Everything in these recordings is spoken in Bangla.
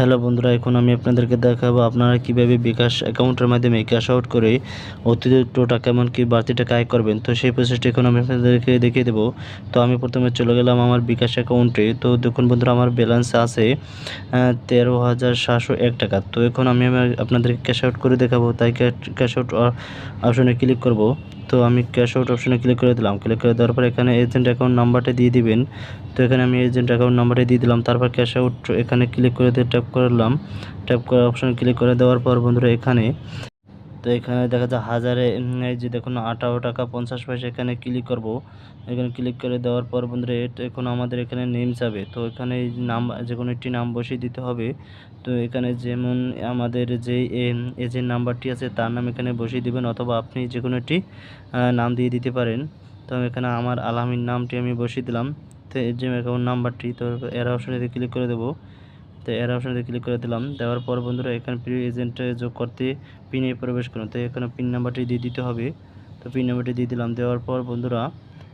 হ্যালো বন্ধুরা, এখন আমি আপনাদেরকে দেখাবো আপনারা কীভাবে বিকাশ অ্যাকাউন্টের মাধ্যমে ক্যাশ আউট করে অতিরিক্ত টাকা এমনকি বাড়তি টাকা আয় করবেন। তো সেই প্রসেসটি এখন আমি আপনাদেরকে দেখিয়ে দেবো। তো আমি প্রথমে চলে গেলাম আমার বিকাশ অ্যাকাউন্টে। তো দেখুন বন্ধুরা, আমার ব্যালেন্স আছে তেরো হাজার সাতশো এক টাকা। তো এখন আমি আপনাদেরকে ক্যাশ আউট করে দেখাবো। তাই ক্যাশ আউট অপশনে ক্লিক করব। তো আমি ক্যাশ আউট অপশানে ক্লিক করে দিলাম। ক্লিক করে দেওয়ার পর এখানে এজেন্ট অ্যাকাউন্ট নাম্বারটা দিয়ে দিবেন। তো এখানে আমি এজেন্ট অ্যাকাউন্ট নাম্বারটা দিয়ে দিলাম, তারপর ক্যাশ আউট এখানে ক্লিক করে দিয়ে ট্যাপ করলাম। ট্যাপ করে অপশানে ক্লিক করে দেওয়ার পর বন্ধুরা এখানে তো এখানে দেখা যায় হাজারে এই যে দেখুন আঠারো টাকা পঞ্চাশ পয়সা এখানে ক্লিক করব। এখানে ক্লিক করে দেওয়ার পর বন্ধুরা এখন আমাদের এখানে নেম যাবে। তো এখানে নাম যে কোনো একটি নাম বসিয়ে দিতে হবে। তো এখানে যেমন আমাদের যে এজেন্ট নাম্বারটি আছে, তার নাম এখানে বসিয়ে দিবেন অথবা আপনি যে কোনো একটি নাম দিয়ে দিতে পারেন। তো এখানে আমার আলামিন নামটি আমি বসিয়ে দিলাম। তো এজেন্ট অ্যাকাউন্ট নাম্বারটি তো এর অপশনে ক্লিক করে দেবো। তো এর অপশনে ক্লিক করে দিলাম। দেওয়ার পর বন্ধুরা, এখানে প্রি এজেন্টে যোগ করতে পিনে প্রবেশ করুন। তো এখানে পিন নাম্বারটি দিয়ে দিতে হবে। তো পিন নাম্বারটি দিয়ে দিলাম। দেওয়ার পর বন্ধুরা,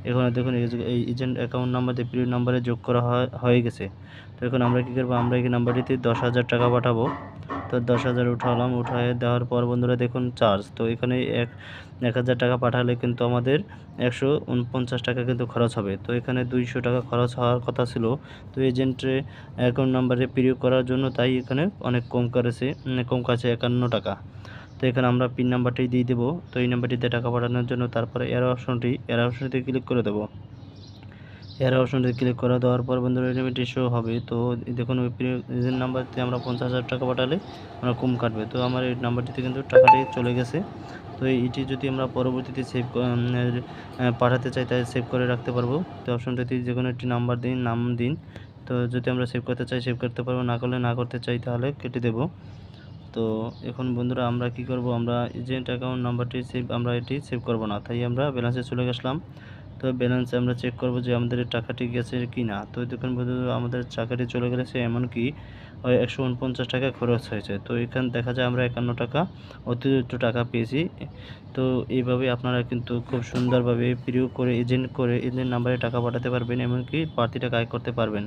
এখানে দেখুন, এই এজেন্ট অ্যাকাউন্ট নাম্বার দিয়ে নাম্বারে যোগ করা হয়ে গেছে। তো এখন আমরা কী করব? আমরা এই নাম্বারটিতে দশ হাজার টাকা পাঠাবো। তো দশ হাজার উঠালাম, উঠায় দেওয়ার পর বন্ধুরা দেখুন চার্জ তো এখানে এক এক হাজার টাকা পাঠালে কিন্তু আমাদের একশো উনপঞ্চাশ টাকা কিন্তু খরচ হবে। তো এখানে দুইশো টাকা খরচ হওয়ার কথা ছিল, তো এজেন্টে অ্যাকাউন্ট নাম্বারে পিরিয়ড করার জন্য তাই এখানে অনেক কম করেছে কম কাছে একান্ন টাকা। তো এখানে আমরা পিন নাম্বারটি দিয়ে দেবো, তো এই নাম্বারটিতে টাকা পাঠানোর জন্য তারপরে এর অপশনটি এর অপশনটি ক্লিক করে দেবো। এর অপশনটি ক্লিক করে দেওয়ার পর বন্ধুরা লিমিটি শো হবে। তো দেখুন, ওই এজেন্ট নাম্বারতে আমরা পঞ্চাশ হাজার টাকা পাঠালে আমরা কম কাটবে। তো আমার এই নাম্বারটিতে কিন্তু টাকাটি চলে গেছে। তো এইটি যদি আমরা পরবর্তীতে সেভ পাঠাতে চাই তাই সেভ করে রাখতে পারব। তো অপশনটিতে যে কোনো একটি নাম্বার দিন, নাম দিন। তো যদি আমরা সেভ করতে চাই সেভ করতে পারব। না করলে না করতে চাই, তাহলে কেটে দেবো। তো এখন বন্ধুরা, আমরা কি করব? আমরা এজেন্ট অ্যাকাউন্ট নাম্বারটি সেভ আমরা এটি সেভ করব না। তাই আমরা ব্যালেন্সে চলে গেছিলাম তো ব্যালেন্সে আমরা চেক করব যে আমাদের টাকাটি গেছে কি না তো দেখুন আমাদের টাকাটি চলে গেছে, এমনকি একশো উনপঞ্চাশ টাকা খরচ হয়েছে। তো এখানে দেখা যায় আমরা একান্ন টাকা অতিরিক্ত টাকা পেয়েছি। তো এইভাবে আপনারা কিন্তু খুব সুন্দরভাবে প্রিয় করে এজেন্ট করে এজেন্ট নাম্বারে টাকা পাঠাতে পারবেন, এমনকি বাড়তি টাকা আয় করতে পারবেন।